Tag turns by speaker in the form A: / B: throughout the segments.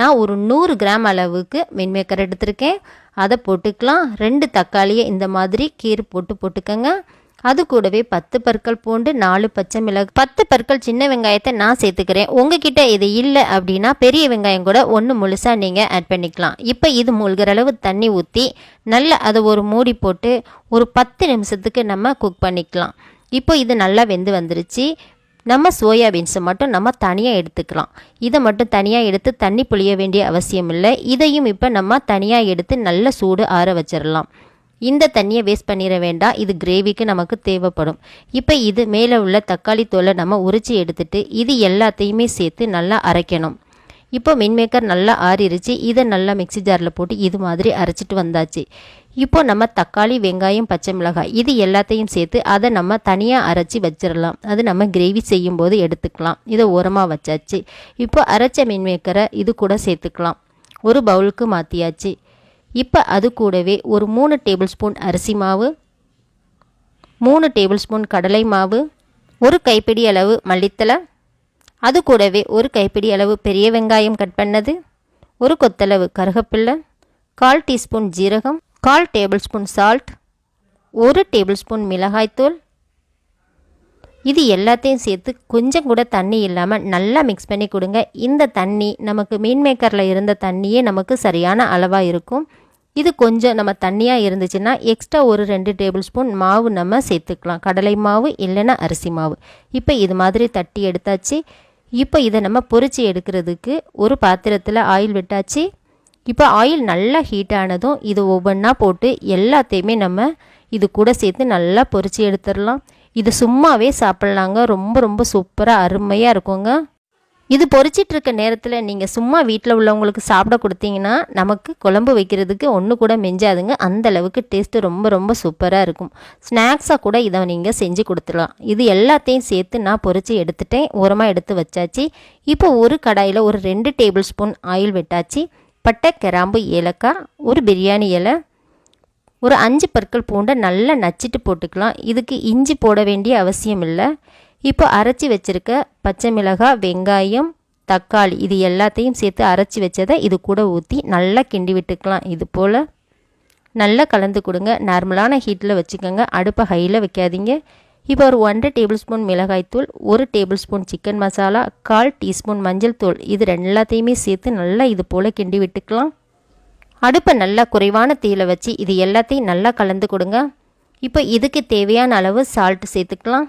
A: நான் ஒரு நூறு கிராம் அளவுக்கு மின்மேக்கர் எடுத்திருக்கேன். அதை போட்டுக்கலாம். ரெண்டு தக்காளியை இந்த மாதிரி கீறு போட்டு போட்டுக்கோங்க. அது கூடவே பத்து பற்கள் பூண்டு நாலு பச்சை மிளகு. பத்து பற்கள் சின்ன வெங்காயத்தை நான் சேர்த்துக்கிறேன். உங்ககிட்ட இது இல்லை அப்படின்னா பெரிய வெங்காயம் கூட ஒன்று முழுசாக நீங்கள் ஆட் பண்ணிக்கலாம். இப்போ இது மூழ்கிற அளவு தண்ணி ஊற்றி நல்லா அதை ஒரு மூடி போட்டு ஒரு பத்து நிமிஷத்துக்கு நம்ம குக் பண்ணிக்கலாம். இப்போ இது நல்லா வெந்து வந்துருச்சு. நம்ம சோயாபீன்ஸை மட்டும் நம்ம தனியாக எடுத்துக்கலாம். இதை மட்டும் தனியாக எடுத்து தண்ணி புளிய வேண்டிய அவசியம் இல்லை. இதையும் இப்போ நம்ம தனியாக எடுத்து நல்ல சூடு ஆற வச்சிடலாம் இந்த தண்ணியை வேஸ்ட் பண்ணிட வேண்டாம். இது கிரேவிக்கு நமக்கு தேவைப்படும். இப்போ இது மேலே உள்ள தக்காளி தோலை நம்ம உரிச்சி எடுத்துட்டு இது எல்லாத்தையுமே சேர்த்து நல்லா அரைக்கணும். இப்போ மின்மேக்கர் நல்லா ஆறிருச்சு. இதை நல்லா மிக்சி ஜாரில் போட்டு இது மாதிரி அரைச்சிட்டு வந்தாச்சு. இப்போ நம்ம தக்காளி வெங்காயம் பச்சை மிளகாய் இது எல்லாத்தையும் சேர்த்து அதை நம்ம தனியாக அரைச்சி வச்சிடலாம் அது நம்ம கிரேவி செய்யும்போது எடுத்துக்கலாம். இதை ஓரமாக வச்சாச்சு. இப்போ அரைச்ச மின்மேக்கரை இது கூட சேர்த்துக்கலாம். ஒரு பவுலுக்கு மாற்றியாச்சு இப்போ அது கூடவே ஒரு மூணு டேபிள் ஸ்பூன் அரிசி மாவு மூணு டேபிள் ஸ்பூன் கடலை மாவு ஒரு கைப்பிடி அளவு மல்லித்தலை அது கூடவே ஒரு கைப்பிடி அளவு பெரிய வெங்காயம் கட் பண்ணது ஒரு கொத்தளவு கருகப்பில்லை கால் டீஸ்பூன் ஜீரகம் கால் டேபிள் ஸ்பூன் சால்ட் ஒரு டேபிள் ஸ்பூன் மிளகாய்த்தூள். இது எல்லாத்தையும் சேர்த்து கொஞ்சம் கூட தண்ணி இல்லாமல் நல்லா மிக்ஸ் பண்ணி கொடுங்க. இந்த தண்ணி நமக்கு மீன் மேக்கரில் இருந்த தண்ணியே நமக்கு சரியான அளவாக இருக்கும். இது கொஞ்சம் நம்ம தண்ணியாக இருந்துச்சுன்னா எக்ஸ்ட்ரா ஒரு ரெண்டு டேபிள் ஸ்பூன் மாவு நம்ம சேர்த்துக்கலாம். கடலை மாவு இல்லைன்னா அரிசி மாவு. இப்போ இது மாதிரி தட்டி எடுத்தாச்சு. இப்போ இதை நம்ம பொறிச்சு எடுக்கிறதுக்கு ஒரு பாத்திரத்தில் ஆயில் விட்டாச்சு. இப்போ ஆயில் நல்லா ஹீட் ஆனதும் இது ஒவ்வொன்றா போட்டு எல்லாத்தையுமே நம்ம இது கூட சேர்த்து நல்லா பொறிச்சு எடுத்துடலாம். இது சும்மாவே சாப்பிட்லாங்க. ரொம்ப ரொம்ப சூப்பராக அருமையாக இருக்குங்க. இது பொறிச்சிட்டு இருக்க நேரத்தில் நீங்கள் சும்மா வீட்டில் உள்ளவங்களுக்கு சாப்பிட கொடுத்தீங்கன்னா நமக்கு குழம்பு வைக்கிறதுக்கு ஒன்று கூட மெஞ்சாதுங்க. அந்த அளவுக்கு டேஸ்ட்டு ரொம்ப ரொம்ப சூப்பராக இருக்கும். ஸ்நாக்ஸாக கூட இதை நீங்கள் செஞ்சு கொடுத்துடலாம். இது எல்லாத்தையும் சேர்த்து நான் பொறிச்சு எடுத்துட்டேன். ஓரமாக எடுத்து வச்சாச்சு. இப்போ ஒரு கடாயில் ஒரு ரெண்டு டேபிள் ஸ்பூன் ஆயில் விட்டாச்சு. பட்டை கிராம்பு ஏலக்காய் ஒரு பிரியாணி இலை ஒரு அஞ்சு பற்கள் பூண்டை நல்லா நச்சிட்டு போட்டுக்கலாம். இதுக்கு இஞ்சி போட வேண்டிய அவசியம் இல்லை. இப்போ அரைச்சி வச்சுருக்க பச்சை மிளகாய் வெங்காயம் தக்காளி இது எல்லாத்தையும் சேர்த்து அரைச்சி வச்சதை இது கூட ஊற்றி நல்லா கிண்டி விட்டுக்கலாம். இது போல் நல்லா கலந்து கொடுங்க. நார்மலான ஹீட்டில் வச்சுக்கோங்க. அடுப்பை ஹையில் வைக்காதீங்க. இப்போ ஒரு ஒன்றரை டேபிள் ஸ்பூன் மிளகாய்த்தூள் ஒரு டேபிள் ஸ்பூன் சிக்கன் மசாலா கால் டீஸ்பூன் மஞ்சள் தூள். இது எல்லாத்தையுமே சேர்த்து நல்லா இது போல் கிண்டி விட்டுக்கலாம். அடுப்பை நல்லா குறைவான தீயில் வச்சு இது எல்லாத்தையும் நல்லா கலந்து கொடுங்க. இப்போ இதுக்கு தேவையான அளவு சால்ட் சேர்த்துக்கலாம்.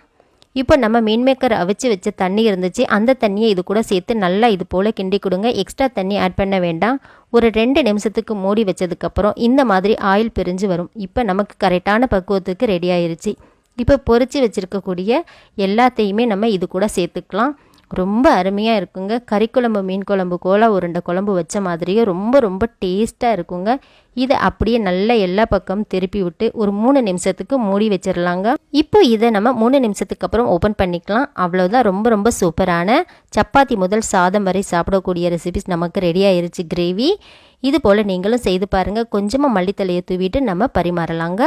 A: இப்போ நம்ம மீன் மேக்கர் அவிச்சு வச்ச தண்ணி இருந்துச்சு. அந்த தண்ணியை இது கூட சேர்த்து நல்லா இது போல் கிண்டி கொடுங்க. எக்ஸ்ட்ரா தண்ணி ஆட் பண்ண வேண்டாம். ஒரு ரெண்டு நிமிஷத்துக்கு மூடி வச்சதுக்கப்புறம் இந்த மாதிரி ஆயில் பிரிஞ்சு வரும். இப்போ நமக்கு கரெக்டான பக்குவத்துக்கு ரெடி ஆயிருச்சு. இப்போ பொறிச்சு வச்சுருக்கக்கூடிய எல்லாத்தையுமே நம்ம இது கூட சேர்த்துக்கலாம். ரொம்ப அருமையாக இருக்குங்க. கறி குழம்பு மீன் குழம்பு கோலா உருண்டை குழம்பு வச்ச மாதிரியே ரொம்ப ரொம்ப டேஸ்ட்டாக இருக்குங்க. இதை அப்படியே நல்லா எல்லா பக்கமும் திருப்பி விட்டு ஒரு மூணு நிமிஷத்துக்கு மூடி வச்சிடலாங்க இப்போ இதை நம்ம மூணு நிமிஷத்துக்கு அப்புறம் ஓப்பன் பண்ணிக்கலாம். அவ்வளோதான் ரொம்ப ரொம்ப சூப்பரான சப்பாத்தி முதல் சாதம் வரை சாப்பிடக்கூடிய ரெசிபிஸ் நமக்கு ரெடி ஆயிருச்சு கிரேவி இது போல் நீங்களும் செய்து பாருங்கள் கொஞ்சமாக மல்லித்தலையை தூவிட்டு நம்ம பரிமாறலாங்க.